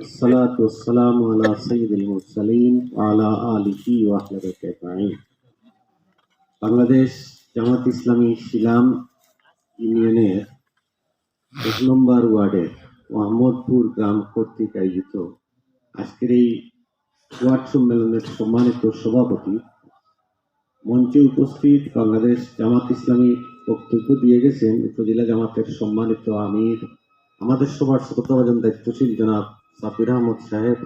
الصلاة والسلام على سيد المرسلين وعلى آله وأهل بيته أجمعين বাংলাদেশ জামাত ইসলামী শিলাম ইউনিয়নের এক নম্বর ওয়ার্ডের মোহাম্মদপুর গ্রাম কর্তৃক আয়োজিত আজকের এই ওয়ার্ড সম্মেলনের সম্মানিত সভাপতি মঞ্চে উপস্থিত বাংলাদেশ জামাত ইসলামী বক্তব্য দিয়ে গেছেন উপজেলা জামাতের সম্মানিত আমির আমাদের সবার শ্রোতাভাজন দায়িত্বশীল জনাব সাফির আহমদ সাহেব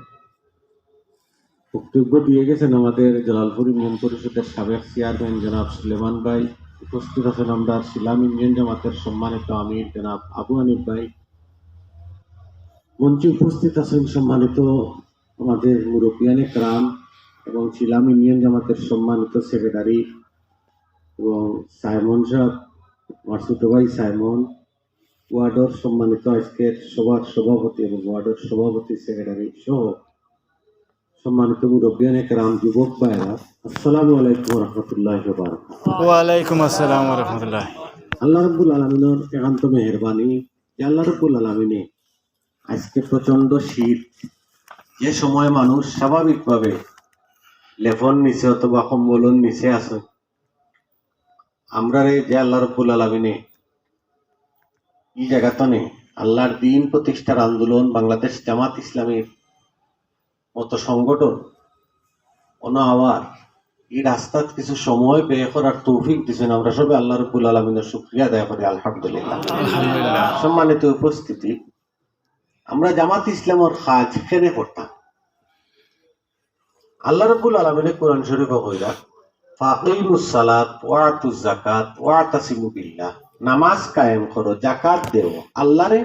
বক্তব্য দিয়ে গেছেন আমাদের জালালপুর ইউনিয়ন পরিষদের সাবেক চেয়ারম্যান জনাব সুলেমান ভাই, উপস্থিত আছেন আমরা শিলাম ইউনিয়ন জামাতের সম্মানিত আমির জনাব আবু হানিফ ভাই। মঞ্চে উপস্থিত আছেন সম্মানিত আমাদের মুরব্বিয়ানে ক্রাম এবং শিলাম ইউনিয়ন জামাতের সম্মানিত সেক্রেটারি এবং সাইমন সাহেব, আমার ছোট ভাই সাইমন। ওয়ার্ডর সম্মানিত আজকের সভার সভাপতি এবং ওয়ার্ডর সভাপতি সেক্রেটারি সহ সম্মানিত মুরব্বিয়ান একরাম যুবক ভাইরা আসসালামু আলাইকুম রহমতুল্লাহ ওয়ালাইকুম আসসালাম রহমতুল্লাহ আল্লাহ রব্বুল আলমিনের একান্ত মেহরবানি আল্লাহ রব্বুল আলমিনে আজকে প্রচণ্ড শীত যে সময় মানুষ স্বাভাবিকভাবে লেফন নিচে অথবা কম্বলন নিচে আছে আমরা যে আল্লাহ রব্বুল আলমিনে এই জায়গাতে আল্লাহর দিন প্রতিষ্ঠার আন্দোলন বাংলাদেশ জামাত ইসলামের মতো সংগঠন অন আওয়ার এই রাস্তাত কিছু সময় ব্যয় করার তৌফিক দিচ্ছেন আমরা সবাই আল্লাহ রব্বুল আলমিনের শুক্রিয়া আদায় করি আলহামদুলিল্লাহ। সম্মানিত উপস্থিতি আমরা জামাত ইসলামের কাজ কেনে করতাম? আল্লাহ রবুল আলমিনে কোরআন শরীফ কইরা ফাকিমুস সালাত ওয়াতুজ জাকাত ওয়াতাসিমু বিল্লাহ। নামাজ কায়েম করো জাকাত দেও, আল্লাহরে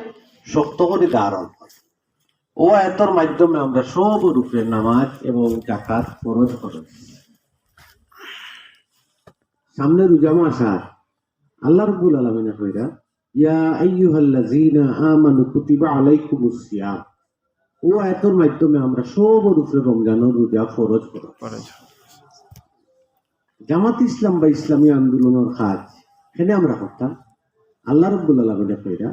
শক্ত করে ধারণ ও আয়াতর মাধ্যমে আমরা সব রূপে নামাজ এবং জাকাত ফরজ করো সামনে রোজা মাস, আর আল্লাহ রব্বুল আলমিনে ইয়া কুতিবা সিয়াম। ও মাধ্যমে আমরা সব রমজানের রোজা ফরজ করো জামাত ইসলাম বা ইসলামী আন্দোলনের কাজ এখানে আমরা করতাম। আল্লাহ রব্বুল আলমিনে কইরা,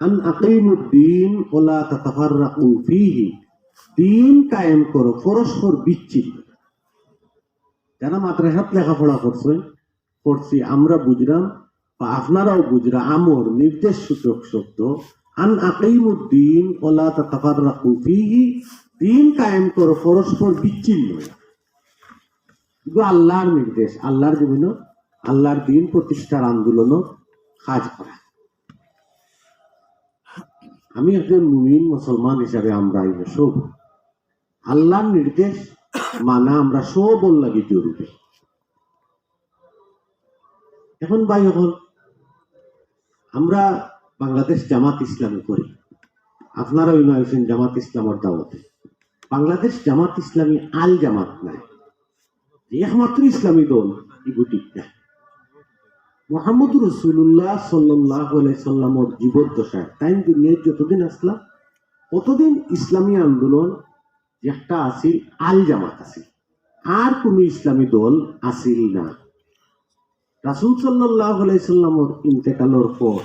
আন আকিমুদ্দিন ওলা তাতাফাররাকু ফীহি। দিন কায়েম করো, পরস্পর বিচ্ছিন্ন। যারা মাদ্রাসাত লেখাপড়া করছেন করছি আমরা বুঝলাম, বা আপনারাও বুঝরা, আমর, নির্দেশ সূচক শব্দ, আন আকিমুদ্দিন ওলা তাতাফাররাকু ফীহি। দিন কায়েম করো, পরস্পর বিচ্ছিন্ন। আল্লাহর নির্দেশ, আল্লাহর বিভিন্ন আল্লাহর দিন প্রতিষ্ঠার আন্দোলন কাজ করা। আমি একজন মুমিন মুসলমান হিসাবে আমরা এই সব আল্লাহর নির্দেশ মানা আমরা সব লাগে জরুরি। এখন ভাই এখন আমরা বাংলাদেশ জামাত ইসলামী করি। আপনারা ওই হয়েছেন জামাত ইসলামের দাওয়াতে। বাংলাদেশ জামাত ইসলামী আল জামাত নাই। একমাত্র ইসলামী দল এগুটি নাই মোহাম্মদ রসুল্লাহ সাল্লাহ সাল্লামর জীবদ্দশায় তাই দুনিয়ায় যতদিন আসলাম ততদিন ইসলামী আন্দোলন একটা আছিল আল জামাত আছিল আর কোন ইসলামী দল আছিল না। রাসুল সাল্লাহ সাল্লামর ইন্তেকালের পর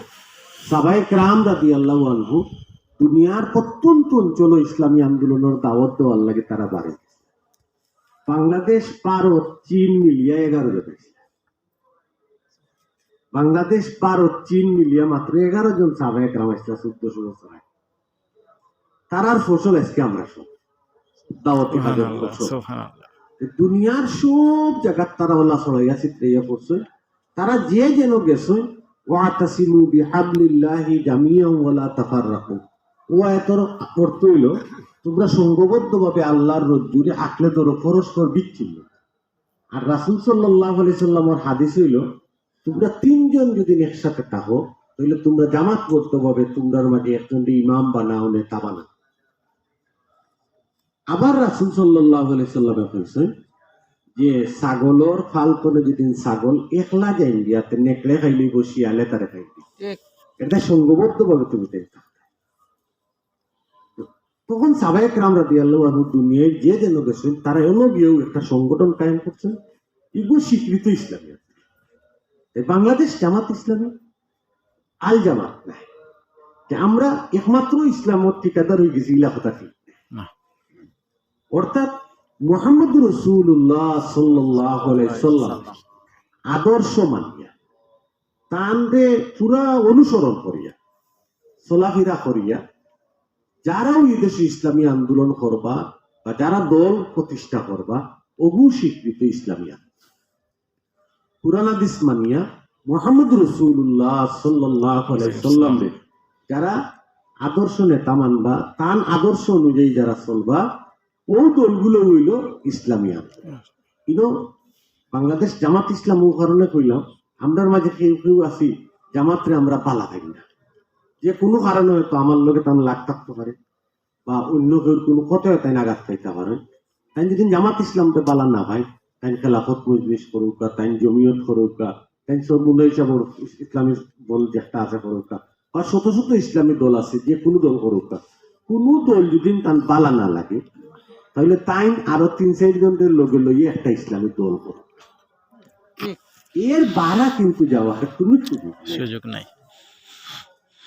সাবাই ক্রাম রাদি আল্লাহ আনহু দুনিয়ার প্রত্যন্ত অঞ্চল ইসলামী আন্দোলনের দাওয়াত দেওয়ার লাগে তারা বাড়ে বাংলাদেশ, ভারত, চীন মিলিয়া এগারো জন। বাংলাদেশ ভারত চীন মিলিয়া মাত্র এগারো জন সাবাই ক্রাম আসলে চোদ্দশো বছর আগে তারার ফসল আজকে আমরা সব দাওয়াতি কাজের ফসল দুনিয়ার সব জায়গার তারা হল্লা ছড়াইয়া চিত্রাইয়া পড়ছে তারা যে যেন গেছে ওয়াতাসিমু বিহাবলিল্লাহি জামিয়ান ওয়ালা তাফাররাকু। ও এতর অর্থ হইল তোমরা সংঘবদ্ধভাবে আল্লাহর রজ্জুরে আঁকলে ধরো পরস্পর বিচ্ছিন্ন। আর রাসূল সাল্লাল্লাহু আলাইহি সাল্লামের হাদিস হইল তোমরা তিনজন যদি একসাথে থাকো তাহলে তোমরা জামাতবদ্ধভাবে তোমরার মাঝে একজন ইমাম বানাও নেতা বানাও। আবার রাসুল সাল্লাহ সাল্লামে কইছেন যে ছাগলর ফাল করে যদি ছাগল একলা যাই গিয়াতে নেকড়ে খাইলি বসিয়ালে তারে খাইলি। এটা সঙ্গবদ্ধ ভাবে তুমি তখন সাবায়ক রাম রাদি আল্লাহ আনু দুনিয়ায় যে যেন গেছেন তারা এমন গিয়েও একটা সংগঠন কায়েম করছেন এগুলো স্বীকৃত ইসলামী। এই বাংলাদেশ জামাত ইসলামী? আল জামাত নাই যে আমরা একমাত্র ইসলামত ঠিকাদার হয়ে গেছি ইলা কথা ঠিক না। অর্থাৎ মোহাম্মদ রসুল্লাহ সাল্লাহ সাল্লাম আদর্শ মানিয়া তানরে পুরা অনুসরণ করিয়া চলাফেরা করিয়া যারাও এই দেশে ইসলামী আন্দোলন করবা বা যারা দল প্রতিষ্ঠা করবা অগু স্বীকৃত ইসলামী আন্দোলন। কুরআন হাদিস মানিয়া মোহাম্মদ রসুল্লাহ সাল্লাহ সাল্লাম যারা আদর্শ নেতা মানবা, তান আদর্শ অনুযায়ী যারা চলবা, ও দলগুলো হইল ইসলামী কিন্তু বাংলাদেশ জামাত ইসলাম ও কারণে কইলাম, আমরার মাঝে কেউ কেউ আছি জামাতরে আমরা পালা থাকি না। যে কোনো কারণে হয়তো আমার লোকে তার লাগ থাকতে পারে, বা অন্য কেউ কোনো কথায় তাই আঘাত খাইতে পারে। তাই যদি জামাত ইসলামটা পালা না ভাই তাই খেলাফত মজলিস করুক তাই জমিয়ত করুক তাই সব মনে হিসাব ইসলামী দল যে একটা আছে করুক। বা শত শত ইসলামী দল আছে যে কোনো দল করুক। কোনো দল যদি তার বালা না লাগে তাহলে তাই আরও তিন চার জনের লগে লইয়ে একটা ইসলামী দল করুক। এর বাড়া কিন্তু যাওয়ার কোনো সুযোগ নেই। সুযোগ নাই।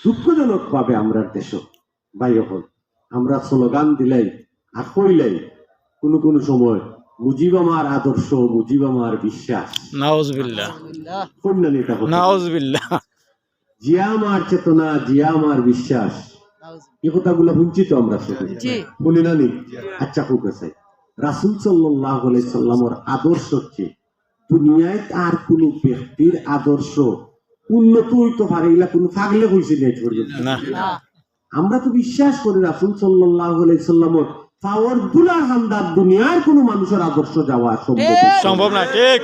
দুঃখজনক ভাবে আমরা দেশ হল আমরা স্লোগান দিলাই আর কইলাই কোনো কোনো সময় মুজিব আমার আদর্শ মুজিব আমার বিশ্বাস। নাউজবিল্লাহ। নাউজবিল্লাহ। জিয়া আমার চেতনা জিয়া আমার বিশ্বাস। এই কথাগুলো শুনছি তো আমরা শুনি জি। না নি? আচ্ছা খুব আছে। রাসুল সাল্লাহ সাল্লামর আদর্শ হচ্ছে দুনিয়ায় আর কোন ব্যক্তির আদর্শ উন্নত হইতে পারে এগুলা কোনো ফাগলে কইছে নেই আমরা তো বিশ্বাস করি রাসুল সাল্লাহ সাল্লামর পাওয়ার দুলা হান্দার দুনিয়ার কোনো মানুষের আদর্শ যাওয়া সম্ভব সম্ভব না ঠিক।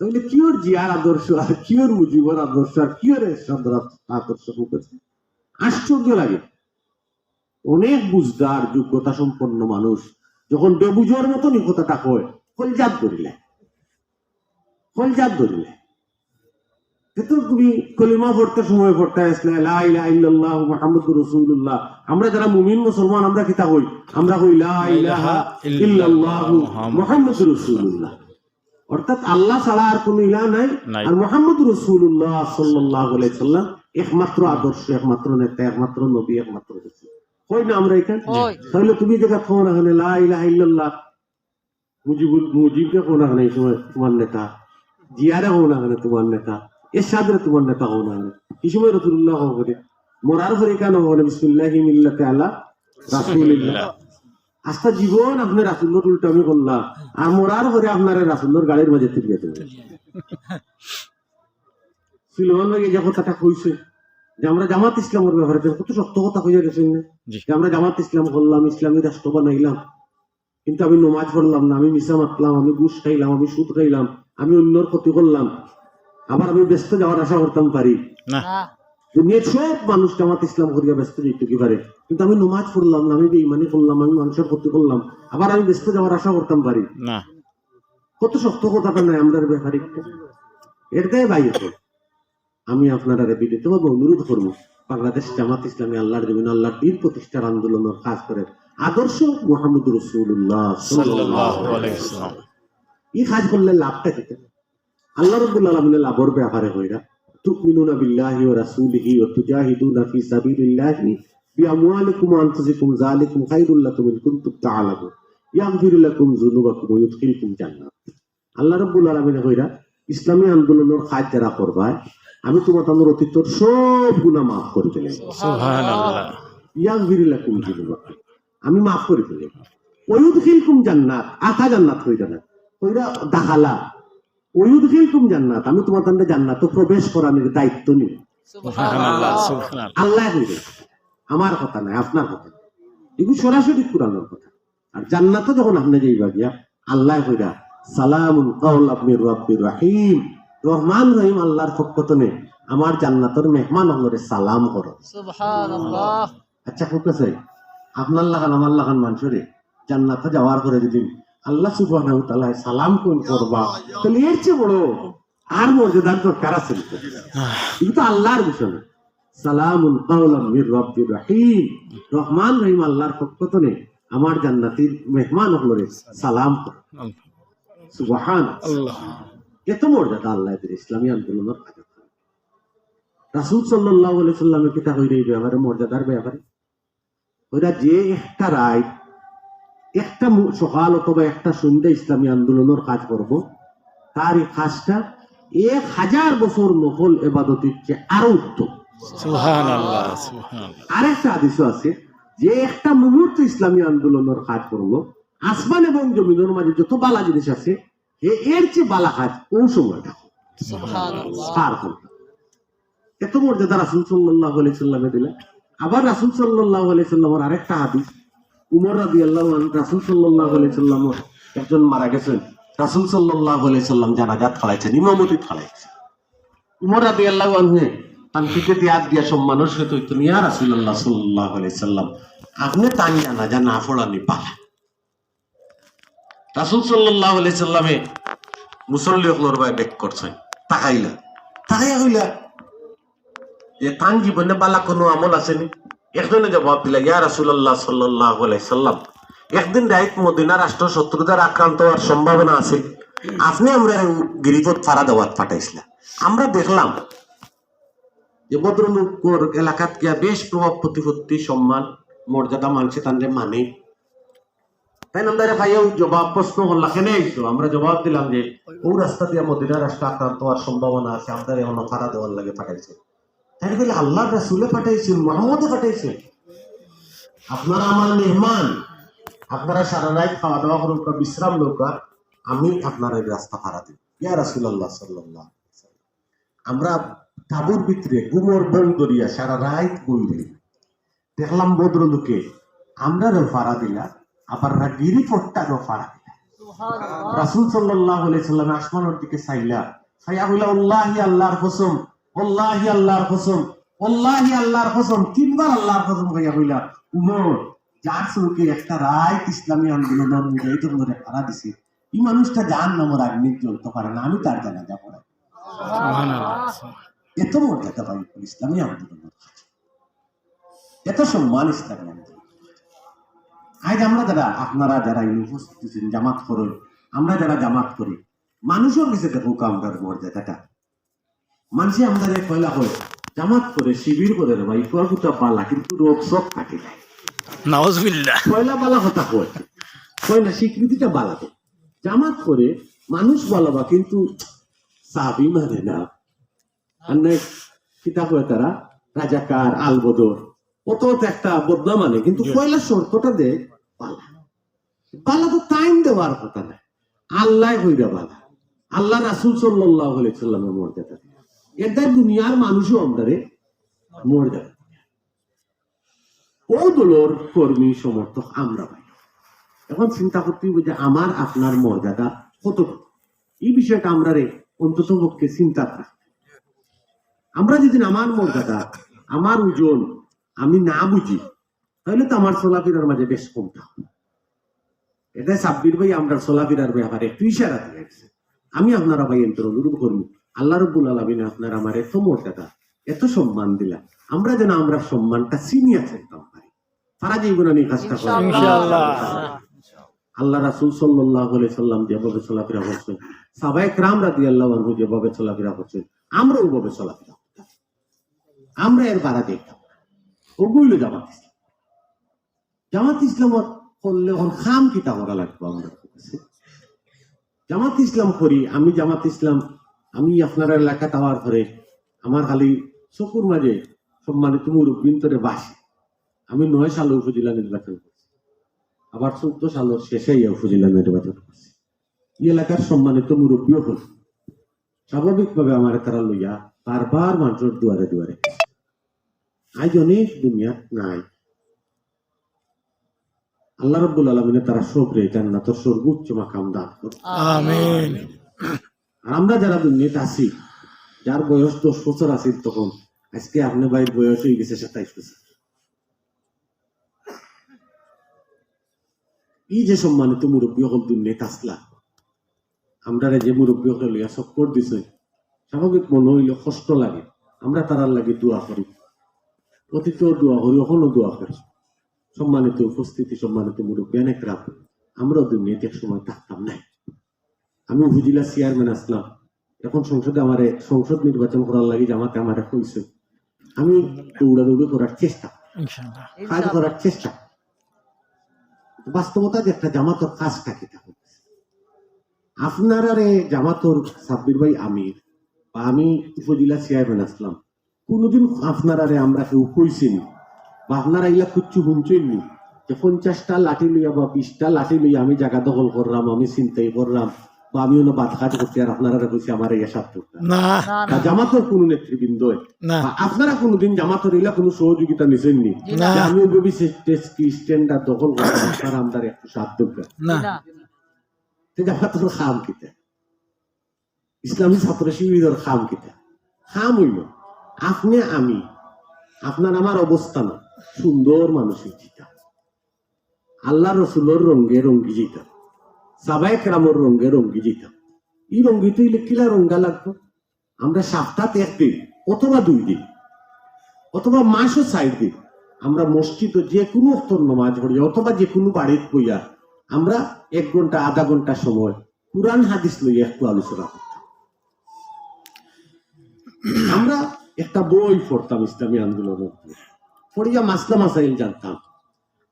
তাহলে কিওর জিয়ার আদর্শ আর কিওর মুজিবর আদর্শ আর কিওর এরশাদের আদর্শ রূপেছে আশ্চর্য লাগে। অনেক বুঝদার যোগ্যতা সম্পন্ন মানুষ যখন বেবুজোর মতন এই কথাটা কয় কলজাত ধরিলে। কলজাত ধরিলে। কিন্তু তুমি কলিমা পড়তে সময় পড়তে আসলে লা ইলাহা ইল্লাল্লাহ মুহাম্মাদুর রাসূলুল্লাহ। আমরা যারা মুমিন মুসলমান আমরা কিতা কই? আমরা কই লা ইলাহা ইল্লাল্লাহ মুহাম্মাদুর রাসূলুল্লাহ। অর্থাৎ আল্লাহ ছাড়া আর কোন ইলাহ নাই। আর মোহাম্মদ রসুল্লাহ সাল্লাহ সাল্লাম একমাত্র আদর্শ একমাত্র নেতা একমাত্র নবী একমাত্র রসুল। কই না আমরা এখানে? তাহলে তুমি দেখা ফোন এখানে লা ইলাহা ইল্লাল্লাহ মুজিবুল মুজিবকে কোন এখানে তোমার নেতা। জিয়ারে কোন এখানে তোমার নেতা। এরশাদরে তোমার নেতা কোন এখানে এই সময় রসুল্লাহ হবে মরার ঘরে কেন হবে বিসমিল্লাহ মিল্লাতে আল্লাহ রাসূলিল্লাহ আস্তা জীবন আপনি রাসুল্লর উল্টামি করলাম আর মরার ঘরে আপনার রাসুল্লর গাড়ির মাঝে সিলমান যে কথাটা কইছে যে আমরা জামাত ইসলামের ব্যাপারে কত শক্ত কথা গেছেন না যে আমরা জামাত ইসলাম করলাম ইসলামী রাষ্ট্র বানাইলাম কিন্তু আমি নমাজ পড়লাম না আমি মিশা মাতলাম আমি ঘুষ খাইলাম আমি সুদ খাইলাম আমি অন্যর ক্ষতি করলাম আবার আমি ব্যস্ত যাওয়ার আশা করতাম পারি। দুনিয়ার সব মানুষ জামাত ইসলাম করিয়া ব্যস্ত যেতে কি পারে? কিন্তু আমি নমাজ পড়লাম না আমি বেইমানি করলাম আমি মানুষের ক্ষতি করলাম আবার আমি ব্যস্ত যাওয়ার আশা করতাম পারি। না। কত শক্ত কথাটা নাই আমরা ব্যাপারে? গায়ে বাইরে আমি আপনারা বিদিত ভাবে অনুরোধ করব বাংলাদেশ জামাত ইসলামী আল্লাহর জমিন আল্লাহর দিন প্রতিষ্ঠার আন্দোলনের কাজ করে। আদর্শ মোহাম্মদ রসুল্লাহ সাল্লাল্লাহু আলাইহি ওয়াসাল্লাম। এই কাজ করলে লাভটা খেতে আল্লাহ রব্বুল আলমিনের লাভর ব্যাপারে হইরা তুমিনুনা বিল্লাহি ও রাসূলিহি ও তুজাহিদুনা ফি সাবিলিল্লাহি বিআমওয়ালিকুম ওয়া আনফুসিকুম যালিকুম খায়রুল লাকুম ইন কুনতুম তা'লামুন ইয়াগফির লাকুম যুনুবাকুম ওয়া ইউদখিলকুম জান্নাত। আল্লাহ রব্বুল আলামিন কইরা ইসলামী আন্দোলনের কাজ যারা করবা আমি তোমার তাদের অতীতর সব গুনাহ মাফ করে দিলাম। সুবহানাল্লাহ। ইয়াগফির লাকুম যুনুবাকুম আমি মাফ করে দিলাম। ওয়ুদখিলকুম জান্নাত আথা জান্নাত হইরা না। হইরা দাখালা। জান্নাত আমি তোমার তাদের জান্নাত প্রবেশ করানোর দায়িত্ব সুবহানাল্লাহ আল্লাহ আমার কথা নাই আপনার কথা এগুলো সরাসরি কোরআনের কথা। আর জান্নাতে যখন আপনি যাইবা গিয়া আল্লাহ কইরা সালামুন কাউল আপনি রব্বির রাহিম। রহমান রহিম আল্লাহর পক্ষতনে আমার জান্নাতের মেহমান হলরে সালাম করো। আচ্ছা খুব আছে আপনার লাগান আমার লাগান মানুষরে জান্নাতে যাওয়ার পরে যদি আল্লাহ তাআলা সালাম কোন করবা। তাহলে এর চেয়ে বড় আর মর্যাদার দরকার আছে কিন্তু আল্লাহর বিষয় না। সালামুন কাওলাম মির রব্বির রহিম। রহমান রহিম আল্লাহর পক্ষ থেকে আমার জান্নাতির মেহমান হলরে সালাম সুবহান এত মর্যাদা আল্লাহ ইসলামী আন্দোলনের কাজে রাসুল সাল্লাহ সাল্লামের কিতা এই ব্যাপারে মর্যাদার ব্যাপারে। ওরা যে একটা রায় একটা সকাল অথবা একটা সন্ধ্যা ইসলামী আন্দোলনের কাজ করব। তার এই কাজটা এক হাজার বছর নকল এবাদতির চেয়ে আরও উত্তম। আরেকটা আদেশও আছে যে একটা মুহূর্ত ইসলামী আন্দোলনের কাজ করল আসমান এবং জমিনের মাঝে যত বালা জিনিস আছে এ- এর চেয়ে বালা কাজ কোন সময়টা? পার এত মর্যাদা রাসুল সাল্লাহ সাল্লামে দিলেন। আবার রাসুল সাল্লাহ সাল্লামের আরেকটা হাদিস উমর রাবি আল্লাহ রাসুল সাল্লাহ সাল্লাম একজন মারা গেছেন। রাসুল সাল্লাহ সাল্লাম জানাজাত ফালাইছেন, ইমামতি ফালাইছেন। উমর রাবি আল্লাহ আনহে তানফিকে দিয়াত দিয়া সম্মানের সহিত হইতো নিয়া রাসুল্লাহ সাল্লাহ সাল্লাম, আপনি তান জানাজা না ফোড়ানি পালা রাসুল সাল্লাহ সাল্লামে মুসল্লি হলোর ভাই বেক করছেন, তাকাইলা, তাকাইয়া হইলা যে তান জীবনে বালা কোনো আমল আসেনি? একজনে জবাব দিলা, ইয়া রাসুল্লাহ সাল্লাহ সাল্লাম, একদিন রাইত মদিনা রাষ্ট্র শত্রুতার আক্রান্ত হওয়ার সম্ভাবনা আছে। আপনি আমরা গিরিপথ ফাড়া দেওয়াত পাঠাইছিলাম আমরা দেখলাম যে ভদ্রলোকর এলাকাত গিয়া বেশ প্রভাব প্রতিপত্তি, সম্মান, মর্যাদা মানছে তাদের মানে তাই আমরা ভাইয়াও জবাব প্রশ্ন করলা, কেন আইছো? আমরা জবাব দিলাম যে, ও রাস্তা দিয়া মদিনা রাষ্ট্র আক্রান্ত হওয়ার সম্ভাবনা আছে আমরা এখন ফারা দেওয়ার লাগে পাঠাইছে। তাই বলে আল্লাহ রাসুলে পাঠাইছেন মোহাম্মদে পাঠাইছেন আপনারা আমার মেহমান আপনারা সারা রাত খাওয়া দাওয়া করুন বিশ্রাম নৌকা আমি আপনার এই রাস্তা ভাড়া দিই ইয়া রাসুল্লাহ সাল্লাহ আমরা তাবুর ভিতরে গুমর বন করিয়া সারা রাত বইলি দেখলাম ভদ্রলোকে আমরা রে ফাড়া দিলা আবার রা গিরি ফট্টারও ফাড়া দিলা রাসুল সাল্লাহ সাল্লাম আসমানের দিকে চাইলা চাইয়া হইলা আল্লাহি আল্লাহর কসম আল্লাহি আল্লাহর কসম আল্লাহি আল্লাহর কসম তিনবার আল্লাহর কসম কইয়া উমর যার চৌকে একটা রায় ইসলামী মুজাহিদের ধরে ফাড়া দিছে এই মানুষটা জান নামর জ্বলতে পারে না আমি তার সুহান এত মর্যাদা পাই ইসলামী আন্দোলনের কাছে। এত সম্মান ইসলামী আন্দোলন। আজ আমরা যারা আপনারা যারা উপস্থিত জামাত করেন আমরা যারা জামাত করি মানুষের কাছে দেখো আমরা মর্যাদাটা। মানুষে আমাদের কয়লা হয়? জামাত করে শিবির করে রে ভাই কুয়া পালা কিন্তু রোগ সব নাউজবিল্লাহ পয়লা বালা কথা কয়। কয় না স্বীকৃতিটা বালাতে জামাত করে মানুষ বালাবা কিন্তু সাবি মানে না। অনেক কিতা কয় তারা? রাজাকার আলবদর। অত তো একটা বদনা মানে কিন্তু কয়লা শর্তটা দে বালা। বালা তো টাইম দেওয়ার কথা না আল্লাহ হইরা বালা। আল্লাহ রাসুল সাল্লাহ সাল্লামের মর্যাদা এটা দুনিয়ার মানুষও আমাদের মর্যাদা ও দলের কর্মী সমর্থক আমরা পাই। এখন চিন্তা করতে হবে যে আমার, আপনার মর্যাদা কতটুকু? এই বিষয়টা আমরা রে অন্তত পক্ষে চিন্তা হবে। আমরা যদি আমার মর্যাদা, আমার ওজন আমি না বুঝি, তাহলে তো আমার চলাফেরার মাঝে বেশ কমটা হবে এটা সাব্বির ভাই আমরা চলাফেরার ব্যাপারে একটু ইশারা দিয়ে আমি আপনারা ভাই এন্তর অনুরোধ করব। আল্লাহ রব্বুল আলমিন আপনার আমার এত মর্যাদা এত সম্মান দিলা আমরা যেন আমরা সম্মানটা চিনিয়া থাকতাম পারি সারা জীবন আমি কাজটা করি আল্লাহ রাসুল সাল্লাহ সাল্লাম যেভাবে চলাফেরা করছেন সাবাই রাদি আল্লাহ আনহু যেভাবে চলাফেরা করছেন আমরা ওভাবে চলাফেরা করতাম। আমরা এর বাড়া দেখতাম ওগুলো জামাত ইসলাম। জামাত ইসলাম করলে এখন খাম কিতা করা লাগবে আমরা কাছে। জামাত ইসলাম করি আমি জামাত ইসলাম আমি আপনার এলাকা যাওয়ার পরে আমার খালি চকুর মাঝে সম্মানিত মুরব্বিন্তরে বাসি। আমি নয় সালে উপজেলা নির্বাচন করছি। আবার চোদ্দ সালের শেষে এই উপজেলা নির্বাচন করছি। এই এলাকার সম্মানিত মুরব্বীও হল স্বাভাবিকভাবে আমার তারা লইয়া বারবার মানুষের দুয়ারে দুয়ারে আজ অনেক দুনিয়া নাই। আল্লাহ রব্বুল আলমিনে তারা সবরে জান্নাতর সর্বোচ্চ মাকাম দান করুন। আমিন। আর আমরা যারা দুনিয়াতে আছি, যার বয়স দশ বছর আছে তখন, আজকে আপনি ভাইয়ের বয়স হয়ে গেছে সাতাইশ বছর। এই যে সম্মানিত মুরব্বী হল দুনিয়াতে আসলা আমরা যে মুরব্বী হল লইয়া চক্কর দিছে স্বাভাবিক মনে হইলে কষ্ট লাগে, আমরা তারার লাগে দোয়া করি। অতীত দোয়া করি, এখনও দোয়া করি। সম্মানিত উপস্থিতি, সম্মানিত মুরব্বী, অনেক রাত। আমরা দুনিয়াতে এক সময় থাকতাম নাই। আমি উপজেলা চেয়ারম্যান আসলাম। এখন সংসদে আমারে সংসদ নির্বাচন করার লাগে জামাতে আমারে কইছে। আমি দৌড়াদৌড়ি করার চেষ্টা। কাজ করার চেষ্টা। বাস্তবতা যে একটা জামাতর কাজটা কি তা হচ্ছে জামাতর সাব্বির ভাই আমির বা আমি উপজেলা চেয়ারম্যান আসলাম কোনোদিন আপনারা রে আমরা কেউ কইছিনি বা আপনারা ইলা কুচ্ছু শুনছেননি যে পঞ্চাশটা লাঠি লইয়া বা বিশটা লাঠি লইয়া আমি জায়গা দখল করলাম আমি চিন্তাই করলাম বা আমি অন্য বাদ করছি আর আপনারা কইছি আমার এই না। জামাতর কোনো নেতৃবৃন্দ আপনারা কোনোদিন জামাতর ইলা কোনো সহযোগিতা নিছেননি? আমি ভেবি দখল করলাম আপনারা আমাদের একটু দরকার জামাতর খাম কিতা? ইসলামী ছাত্র শিবিরের খাম কিতা? খাম হইল। আপনি আমি আপনার আমার অবস্থান সুন্দর মানুষের জিতা। আল্লাহ রসুলোর রঙ্গে রঙ্গি জিতা। সাবাই কেরামর রঙ্গে রঙ্গি জিতা এই রঙ্গি তুইলে কিলা রঙ্গা লাগতো আমরা সপ্তাহ একদিন অথবা দুই দিন অথবা মাসও চার দিন আমরা মসজিদ যে কোনো অক্তর নমাজ পড়িয়া অথবা যে কোনো বাড়ির বইয়া আমরা এক ঘণ্টা, আধা ঘণ্টা সময় কোরআন, হাদিস লইয়া একটু আলোচনা করতাম। আমরা একটা বই পড়তাম ইসলামী আন্দোলনের। পড়িয়া মাসলা মাসাইল জানতাম।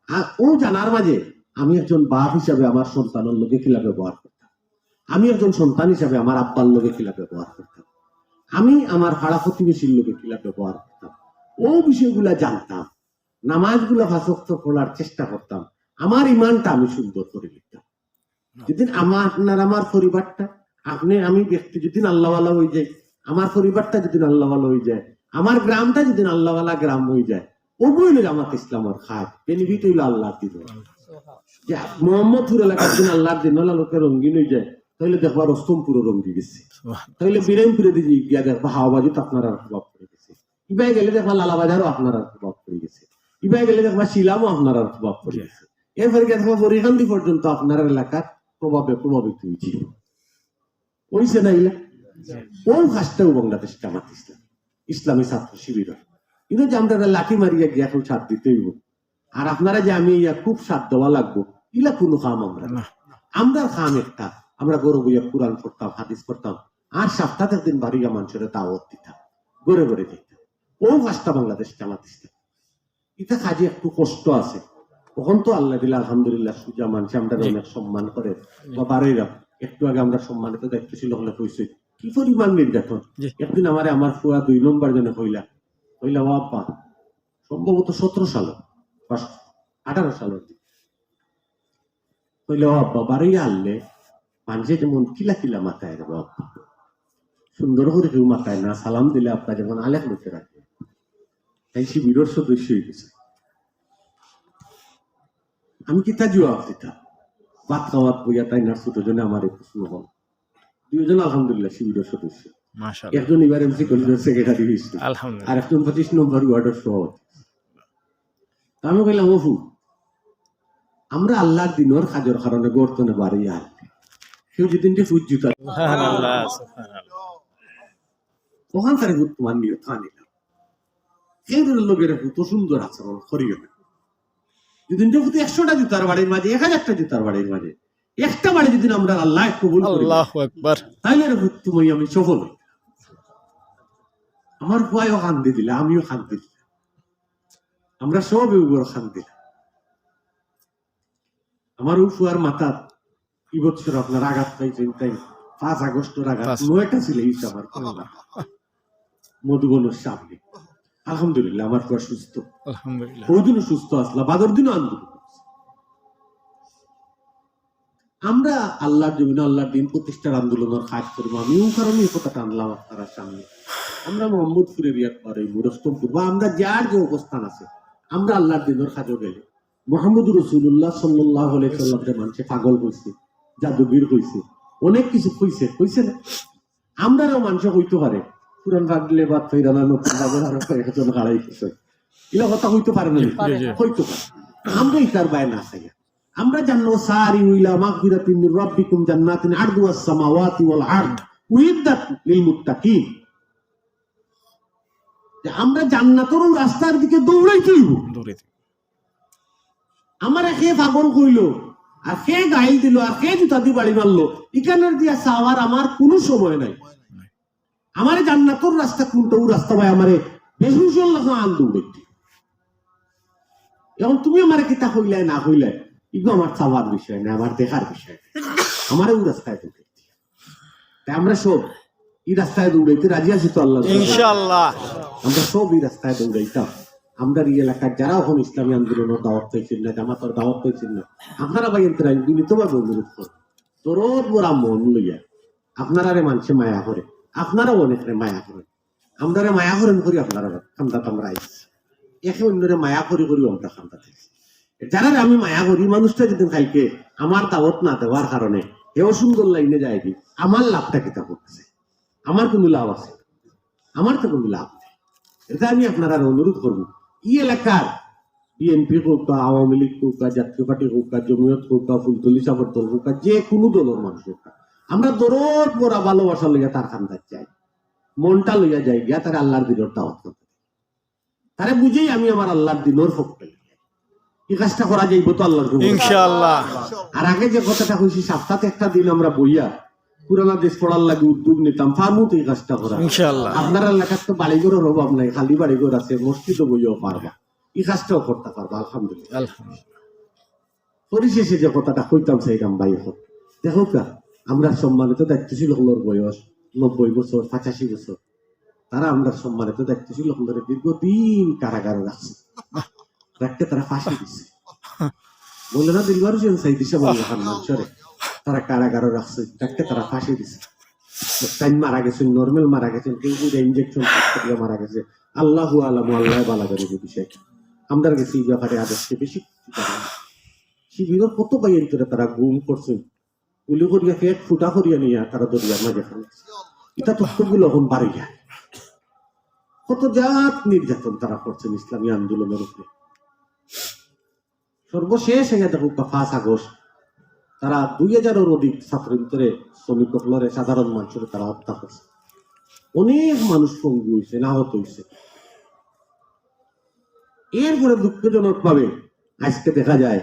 আর ও জানার মাঝে আমি একজন বাপ হিসাবে আমার সন্তানের লোকে খিলা ব্যবহার করতাম? আমি একজন সন্তান হিসাবে আমার আব্বার লোকে খিলা ব্যবহার করতাম? আমি আমার ভাড়া প্রতিবেশীর লোকে খিলা ব্যবহার করতাম? ও বিষয়গুলা জানতাম। নামাজগুলা ভাষক্ত পড়ার চেষ্টা করতাম। আমার ইমানটা আমি সুন্দর করে লিখতাম যেদিন আমার আপনার আমার পরিবারটা, আপনি, আমি ব্যক্তি যেদিন আল্লাহওয়ালা হয়ে যায় আমার পরিবারটা যেদিন আল্লাহওয়ালা হয়ে যায়, আমার গ্রামটা যেদিন আল্লাহওয়ালা গ্রাম হয়ে যায় ও বইলে জামাত ইসলামর খায়। বেনিফিট হইল আল্লাহ দিল মোহাম্মদপুর এলাকার দিন আল্লাহর দিন আল্লাহ লোকের রঙ্গিন হয়ে যায়। তাহলে দেখবা রস্তম পুরো রঙ্গি গেছে। তাহলে বিরামপুরে দিকে গিয়া দেখবা হাওয়াবাজি তো আপনার প্রভাব পড়ে গেছে। ইবাই গেলে দেখবা লালাবাজারও আপনার প্রভাব পড়ে গেছে। ইবাই গেলে দেখবা শিলামও আপনার প্রভাব পড়ে গেছে। এরপরে গিয়ে দেখবা বরিখান্দি পর্যন্ত আপনার এলাকার প্রভাবে প্রভাবিত হয়েছিল হইছে না ইলা? ও কাজটাও বাংলাদেশ জামাত ইসলাম। ইসলামী ছাত্র শিবির। কিন্তু যে আমরা লাঠি মারিয়া গিয়া এখন সাথ দিতে হইব। আর আপনারা যে আমি ইয়া খুব সাথ দেওয়া লাগবো। ইলা কোনো কাম আমরা। আমরা খাম একটা। আমরা গরু বইয়া কোরআন পড়তাম হাদিস পড়তাম। আর সপ্তাহ দিন মানুষের দাওয়াত দিতাম গড়ে গড়ে দিতাম ও কাজটা বাংলাদেশ ইসলাম। এটা কাজে একটু কষ্ট আছে। তখন তো আল্লাহ দিলে আলহামদুলিল্লাহ সুজা মানুষ আমরা অনেক সম্মান করে। বা বাড়িরা একটু আগে আমরা সম্মানিত দায়িত্ব ছিল হলে কইছে কি পরিমাণ নির্যাতন? একদিন আমারে আমার ফুয়া দুই নম্বর জনে কইলা কইলা ও আব্বা সম্ভবত সতেরো সাল বা আঠারো সালের কইলা ও আব্বা বাড়ি আনলে মানুষে যেমন কিলা কিলা মাথায় রে বাবা সুন্দর করে কেউ মাথায় না সালাম দিলে আপনার যেমন আলেখ লোকে রাখবে তাই শিবিরের সদস্য হয়ে গেছে আমি কি তা জবাব দিতাম ভাত খাওয়াত বইয়া তাই না ছোট জনে আমার প্রশ্ন হল দুইজন আলহামদুলিল্লাহ শিবিরের সদস্য একজন এবার এমসি কলেজের সেক্রেটারি হয়েছিল আর একজন পঁচিশ নম্বর ওয়ার্ডের সভাপতি আমি কইলাম ওফু আমরা আল্লাহর দিনের কাজের কারণে গর্তনে বাড়ি আর কেউ যেদিন যে তোমার এদের লোকের সুন্দর আচরণ করিও না। যেদিন যে একশোটা জুতার বাড়ির মাঝে এক হাজারটা জুতার বাড়ির মাঝে একটা বাড়ি যেদিন আমরা আল্লাহ কবুল আল্লাহু আকবার। তাইলে রে তুমি আমি সফল আমার ভয়ও কান্দি দিলে আমিও কান্দি দিলাম। আমরা সব উপর কান্দি দিলাম। আমার উফুয়ার মাথা কি বছর আপনার আঘাত পাইছেন তাই পাঁচ আগস্টের আঘাত। নয়টা ছিল এই আমার মধুবনের সামনে। আলহামদুলিল্লাহ আমার পুরা সুস্থ। আলহামদুলিল্লাহ। ওই সুস্থ আসলা বাদর দিনও আন্দোলন আমরা আল্লাহর জমিনে আল্লাহর দিন প্রতিষ্ঠার আন্দোলনের কাজ করব। আমিও কারণে এই কথাটা আনলাম আপনার সামনে। আমরা মোহাম্মদপুরের ইয়ার পরে মুরস্তমপুর বা আমরা যার যে অবস্থান আছে আমরা আল্লাহর দিনের কাজও গেলে। মোহাম্মদ রসুল্লাহ সাল্লাহ সাল্লামকে মানুষে পাগল কইছে জাদুগির কইছে অনেক কিছু কইছে কইছে না? আমরাও মানুষ হইতে পারে। পুরান ভাগলে বা তৈরানা নতুন ভাবে আরও কয়েকজন হারাই গেছে। এগুলো কথা হইতে পারে না। হইতে পারে। বাইরে না আমরা জানলো সারি উইলা মাগফিরাতিন মির রাব্বিকুম জান্নাতিন আরদুয়াস সামাওয়াতি ওয়াল আরদ উইদ্দাত লিল মুত্তাকিন। আমরা জান্নাতের রাস্তার দিকে দৌড়াইতে হইব। দূরে থেকে। আমার একে পাগল কইল? আর কে গাইল দিল? আর কে জুতা দিয়ে বাড়ি মারলো? এখানের দিয়া চাওয়ার আমার কোনো সময় নাই। আমারে জান্নাতর রাস্তা কোনটা? ও রাস্তা ভাই আমারে বেহুশল আন দৌড়াইতে এখন তুমি আমার কিতা হইলাই না হইলাই এগুলো আমার চাওয়ার বিষয় না আমার দেখার বিষয় না। আমারও রাস্তায় দৌড়াইতে তাই আমরা সব এই রাস্তায় দৌড়াইতে রাজি আছি তো আল্লাহ ইনশাআল্লাহ। আমরা সব এই রাস্তায় দৌড়াইতাম। আমরা এই এলাকার যারা এখন ইসলামী আন্দোলনের দাওয়াত পাইছেন না জামাতর দাওয়াত পাইছেন না, আপনারা ভাই এনতে আমি বিনীতভাবে অনুরোধ করি দরদ বড়া মন লইয়া আপনারারে মানুষে মায়া করে, আপনারাও অনেকরে মায়া করেন। আমরারে মায়া করেন করি আপনারা খান্দা আমরা আইছি। একে অন্যরে মায়া করি করি আমরা খান্দা থাকি। যারা আমি মায়া করি, মানুষটা যেদিন খাইকে আমার দাওয়াত না দেওয়ার কারণে এও সুন্দর লাইনে যায় কি আমার লাভটা কিতা করতেছে? আমার কোনো লাভ আছে? আমার তো কোনো লাভ নেই। এটা আমি আপনারা অনুরোধ করব ই এলাকার বিএনপি হোক বা আওয়ামী লীগ হোক বা জাতীয় পার্টি হোক বা জমিয়ত হোক বা ফুলতলি সাগর দল হোক বা যে কোনো দলের মানুষ হোক আমরা দরদ বড়া ভালোবাসা লইয়া তার খান্দার চাই মনটা লইয়া যাই গিয়া তার আল্লাহর দিনের দাওয়াত করতে তারে বুঝেই আমি আমার আল্লাহর দিনের ফোকটা এই কাজটা করা যাইব তো আল্লাহর। ইনশাআল্লাহ। আর আগে যে কথাটা কইছি সপ্তাহে একটা দিন আমরা বইয়া পুরানা দেশ পড়ার লাগে উদ্যোগ নিতাম ফার্মুত এই কাজটা করা। ইনশাআল্লাহ। আপনার এলাকার তো বাড়িঘরের অভাব নাই খালি বাড়িঘর আছে মসজিদও বইয়াও পারবা। এই কাজটাও করতে পারবা আলহামদুলিল্লাহ। আলহামদুলিল্লাহ। পরিশেষে যে কথাটা কইতাম সেইরাম ভাই এখন দেখো কা আমরা সম্মানিত দায়িত্বশীল হলোর বয়স নব্বই বছর পঁচাশি বছর। তারা আমরা সম্মানিত দায়িত্বশীল হলের দীর্ঘদিন কারাগারে রাখছে। রাখতে তারা ফাঁসি দিচ্ছে বললে না দীর্ঘ চাই দিছে বলল মানুষরে তারা কারাগারে রাখছে। রাখতে তারা ফাঁসি দিছে। টাইম মারা গেছেন নর্মাল মারা গেছেন কেউ কেউ ইঞ্জেকশন মারা গেছে, আল্লাহ আলাম, আল্লাহ বালা করে যে বিষয় আমরা গেছি এই ব্যাপারে আদেশকে বেশি কিছু। শিবিরের কত বাইন করে তারা গুম করছেন গুলি করিয়া পেট ফুটা করিয়া নিয়া তারা দরিয়ার মাঝে ফেলেছে এটা তথ্যগুলো এখন বাড়ি কত জাত নির্যাতন তারা করছেন ইসলামী আন্দোলনের উপরে। সর্বশেষ হয়ে দেখো পাঁচ আগস্ট তারা দুই হাজারের অধিক ছাত্রের ভিতরে শ্রমিক সকলরে সাধারণ মানুষের তারা হত্যা করছে। অনেক মানুষ পঙ্গু হয়েছে আহত হয়েছে। এরপরে দুঃখজনক ভাবে আজকে দেখা যায়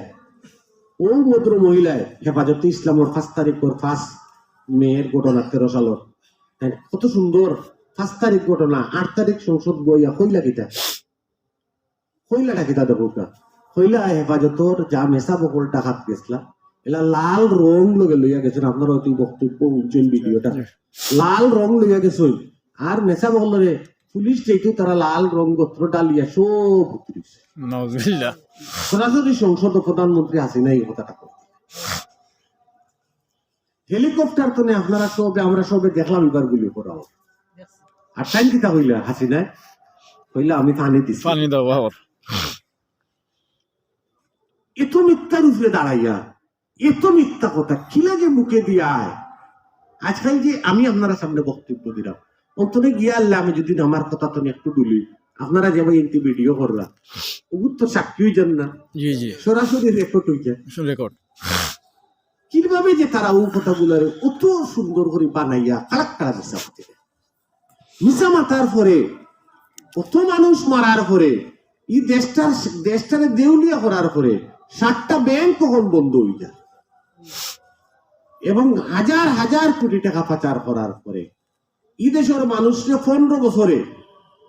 ও ভদ্র মহিলায় হেফাজতে ইসলামের পাঁচ তারিখ ওর পাঁচ মেয়ের ঘটনা তেরো সালের হ্যাঁ, কত সুন্দর। পাঁচ তারিখ ঘটনা আট তারিখ সংসদ বইয়া কইলা কিতা কইলাটা কিতা কা কইলা হেফাজতর যা মেসা বকল টাকাত গেছলা। এলা লাল রং লগে লইয়া গেছেন আপনার অতি বক্তব্য উজ্জ্বল ভিডিওটা। লাল রং লইয়া গেছেন আর মেসা বকলরে পুলিশ যেহেতু তারা লাল রং গোত্র ডালিয়া সব সরাসরি সংসদ প্রধানমন্ত্রী হাসিনা এই কথাটা হেলিকপ্টার তো নেই আপনারা সবে আমরা সবে দেখলাম এবার গুলি করা আর টাইম কিতা হইলা? হাসিনায় হইলা আমি পানি দিছি। পানি দাও এত মিথ্যার উপরে দাঁড়াইয়া এত মিথ্যা কথা কি লাগে মুখে দিয়ায় আজকাল যে আমি আপনারা সামনে বক্তব্য দিলাম অন্তরে গিয়া আল্লাহ আমি যদি আমার কথা তো একটু দুলি আপনারা যে ভাই এনটি ভিডিও করলা ওগুলো তো সাক্ষী হইছেন না। জি জি। সরাসরি রেকর্ড হইছে। রেকর্ড কীভাবে যে তারা ও কথাগুলার অত সুন্দর করে বানাইয়া কালাক কালা মিশা মাতে মিশা মাতার পরে কত মানুষ মারার পরে এই দেশটার দেশটারে দেউলিয়া করার পরে সাতটা ব্যাংক কখন বন্ধ হয়ে যায়? এবং হাজার হাজার কোটি টাকা পাচার করার পরে এই দেশের মানুষকে পনেরো বছরে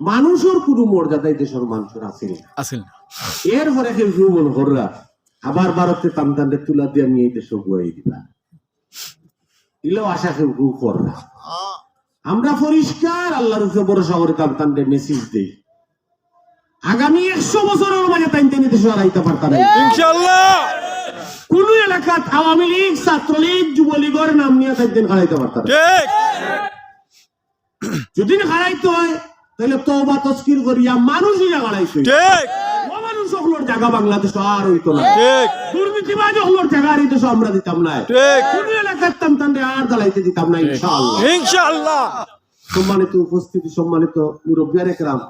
মানুষের কোনো মর্যাদা এই দেশের মানুষের আছে না। আসিল না। এর পরে কেউ মনে কররা আবার ভারতে টানটানটা তুলা দিয়ে নিয়ে দেশে গুয়াই দিবা দিলেও আশা কেউ কেউ কররা আমরা পরিষ্কার আল্লাহর উপরে ভরসা করে টানটানটে মেসেজ দেই। আগামী একশো বছরের মাঝে টাইম টেনে দেশে হারাইতে পারতাম। না। কোন এলাকাত আওয়ামী লীগ ছাত্রলীগ যুবলীগের নাম নিয়ে হারাইতে পারতাম। যদি হারাইতে হয় তাহলে তস্কির করিয়া। মানুষ সকলের জায়গা বাংলাদেশ আর হইতো না। ঠিক। দুর্নীতিবাজ হলোর জায়গা আর এই আমরা দিতাম না। কোন এলাকার আর দালাইতে দিতাম না ইনশাআল্লাহ। ইনশাআল্লাহ। সম্মানিত উপস্থিতি সম্মানিত মুরব্বিয়ার একরাম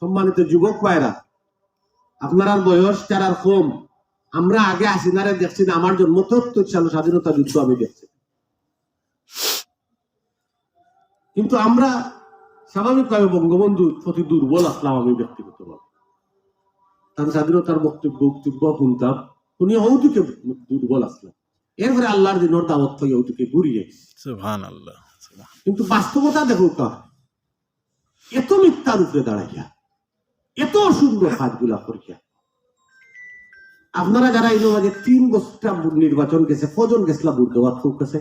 সম্মানিত যুবক ভাইরা আপনার বয়স যারা কম আমরা আগে আসিনারে দেখছি না আমার জন্ম তত্তর সাল স্বাধীনতা যুদ্ধ আমি দেখছি। কিন্তু আমরা স্বাভাবিকভাবে বঙ্গবন্ধুর প্রতি দুর্বল আসলাম আমি ব্যক্তিগতভাবে। তার স্বাধীনতার বক্তব্য বক্তব্য শুনতাম উনি হৌদিকে দুর্বল আসলাম এরপরে আল্লাহর দিনের দাওয়াত হয়ে হৌদিকে ঘুরিয়ে কিন্তু বাস্তবতা দেখো কা এত মিথ্যার উপরে দাঁড়াইয়া এত সুন্দর কাজগুলা করিয়া আপনারা যারা এই মাঝে তিন বছরটা নির্বাচন গেছে কজন গেছিলা ভোট দেওয়ার খুব কাছে?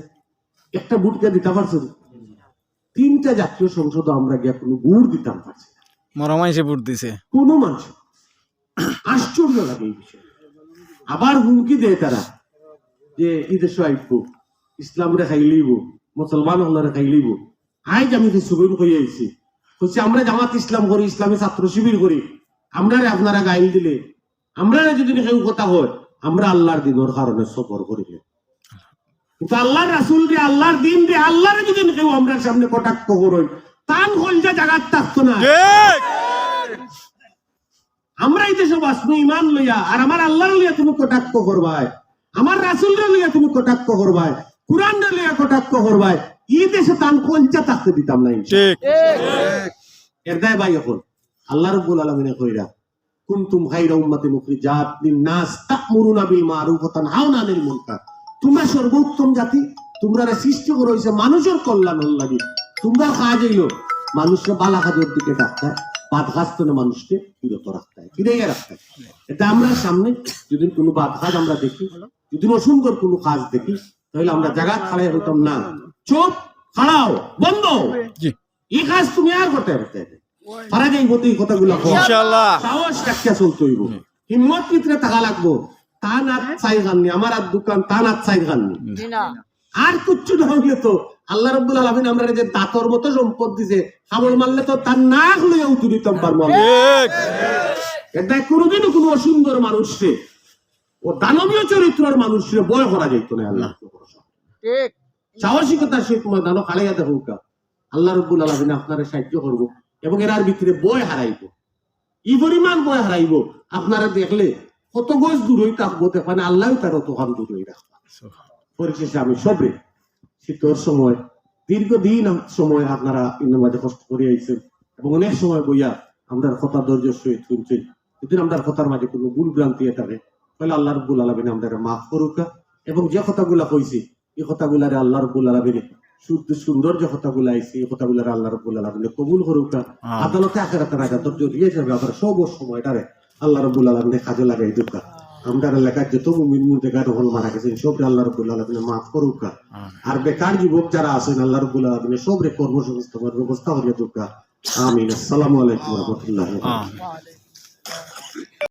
একটা ভোটকে দিতে পারছেন তিনটা জাতীয় সংসদ আমরা গিয়া কোনো ভোট দিতাম পারছি না। মরমাইসে বুট দিছে। কোনো মানুষ আশ্চর্য লাগে এই বিষয়ে। আবার হুমকি দেয় তারা যে ঈদের আইব ইসলামরে খাইলিব মুসলমান হলরে খাইলিব আজ আমি যে সুবিন কই আইছি হচ্ছে আমরা জামাত ইসলাম করি ইসলামী ছাত্র শিবির করি। আমরা আপনারা গাইল দিলে আমরা যদি কেউ কথা হয় আমরা আল্লাহর দিনের কারণে সফর করিলে কিন্তু আল্লাহর রাসুল রে আল্লাহর দিন রে আল্লাহরে যদি কেউ আমরা সামনে কটাক্ষ করই তান হলজা জাগাত থাকতো না। ঠিক। আমরা এই দেশে বাঁচবো ইমান লইয়া আর আমার আল্লাহ লইয়া তুমি কটাক্ষ করবাই আমার রাসুল লইয়া তুমি কটাক্ষ করবাই কোরআন লইয়া কটাক্ষ করবাই এই দেশে তান কঞ্চা থাকতে দিতাম না ঠিক। এর দায় ভাই এখন আল্লাহ রব্বুল আলামিনে কইরা। কুনতুম খাইরা উম্মাতিন উখরিজাত লিন-নাস তা'মুরুনা বিল মারুফ ওয়া তানহাউনা আনিল মুনকার। তোমরা সর্বোত্তম জাতি তোমরা সৃষ্টি করে হইছে মানুষের কল্যাণ তোমরা কাজ হইল মানুষকে বালা কাজের দিকে ডাক্তার মানুষকে বিরত রাখতে হয় ফিরাইয়া রাখতে হয় এটা আমরা সামনে যদি কোনো বাদ কাজ আমরা দেখি যদি অসুন্দর কোনো কাজ দেখি তাহলে আমরা জায়গা খাড়াই হইতাম না চোখ খাড়াও বন্ধ! এই কাজ তুমি আর করতে পারতে পারা যাইব তো এই কথাগুলো ইনশাআল্লাহ। সাহস রাখিয়া চলতে হইব। হিম্মত ভিতরে থাকা লাগবো। তা না চাই গাননি আমার আর দোকান তা না চাই গাননি আর কিচ্ছু না হইলে তো আল্লাহ রব্বুল আলমিন আমরা যে দাঁতর মতো সম্পদ দিছে খাবল মারলে তো তার নাক লইয়া উঠে দিতাম পারব এটা কোনোদিনও কোনো অসুন্দর মানুষকে ও দানবীয় চরিত্রের মানুষকে বয় করা যাইতো না আল্লাহ সাহসিকতার সহিত তোমার দানো দেখো আল্লাহ রব্বুল আলমিন আপনারা সাহায্য করব। এবং এরার ভিতরে বয় হারাইব। ই পরিমাণ বয় হারাইব। আপনারা দেখলে কত গজ দূর হই থাকব মানে আল্লাহ তার অতখান দূর হয়ে রাখব পরিশেষে আমি সবে শীতর সময়, দীর্ঘদিন সময় আপনারা ইন্দ্র কষ্ট করে আইছেন এবং অনেক সময় বইয়া আমরা কথা ধৈর্য সহিত শুনছেন। যদি আমরা কথার মাঝে কোনো ভুল ভ্রান্তি থাকে, তাহলে আল্লাহ রব্বুল আলমিন আমাদের মাফ করুকা। এবং যে কথাগুলা কইছি, এই কথাগুলারে আল্লাহ রব্বুল আলমিনে শুদ্ধ সুন্দর যে কথাগুলা আইছি আল্লাহ রব্বুল আলমিনে কবুল করুকা। আদালতে আখেরাতে রাজা ধৈর্য দিয়ে যাবে আবার সব সময়টারে আল্লাহ রব্বুল আলমিনে কাজে লাগাই দুকা আমরা এলাকার যত মুমিন মুর্দে হল মারা গেছেন সব আল্লাহ রব্বুল আলমিনে মাফ করুকা আর বেকার যুবক যারা আছেন আল্লাহ রব্বুল আলমিনে সবরে কর্মসংস্থানের ব্যবস্থা হলে দুকা আমিন। আসসালামু আলাইকুম রহমতুল্লাহ